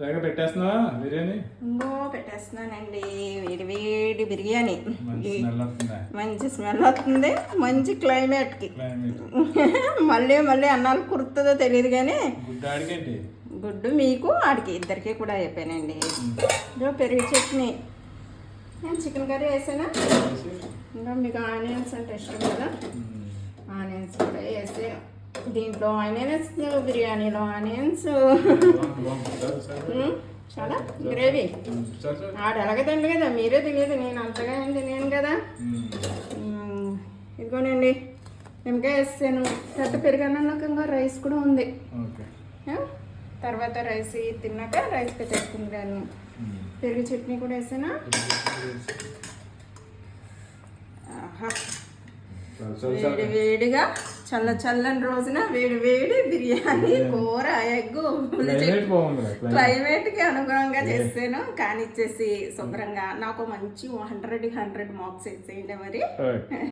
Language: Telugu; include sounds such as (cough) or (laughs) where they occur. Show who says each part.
Speaker 1: వేగ పెట్టేస్తున్నావా బిర్యానీ?
Speaker 2: ఇంకో పెట్టేస్తున్నానండి. వేడి వేడి బిర్యానీ.
Speaker 1: మంచి స్మెల్ వస్తుందా.
Speaker 2: మంచి క్లైమేట్కి.
Speaker 1: క్లైమేట్. (laughs)
Speaker 2: మళ్ళీ మళ్ళీ అన్నాలు కురుతుందో తెలియదు కానీ
Speaker 1: గుడ్డ
Speaker 2: మీకు ఆడికి ఇద్దరికి కూడా అయిపోయానండి ఇదో పెరుగు చట్నీ. నేను చికెన్ కర్రీ వేసానా? ఇంకా మీకు ఆనియన్స్ అంటే ఇష్టం కదా. ఆనియన్స్ కూడా వేసి దీంట్లో ఆనియన్స్ బిర్యానీలో ఆనియన్స్. ఉమ్, చాలా గ్రేవీ. ఆడు ఎలాగ తిండి కదా మీరే తెలియదు నేను అంతగా ఏం తినేను కదా. ఇదిగోనండి నిమ్మకాయ వేసాను. పెద్ద పెరుగన్నంలోకి ఇంకా రైస్ కూడా ఉంది? తర్వాత రైస్ తిన్నాక రైస్ పెట్టేసుకుంటాను. పెరుగు చట్నీ కూడా వేసానా. వేడి వేడిగా చల్ల చల్లని రోజున వేడి వేడి బిర్యానీ కూర ఎగ్గు
Speaker 1: క్లైమేట్ బాగుంది క్లైమేట్
Speaker 2: క్లైమేట్కి అనుగుణంగా చేసాను కానీ ఇచ్చేసి శుభ్రంగా. నాకు మంచి హండ్రెడ్ హండ్రెడ్ మార్క్స్ ఇచ్చేయండి మరి.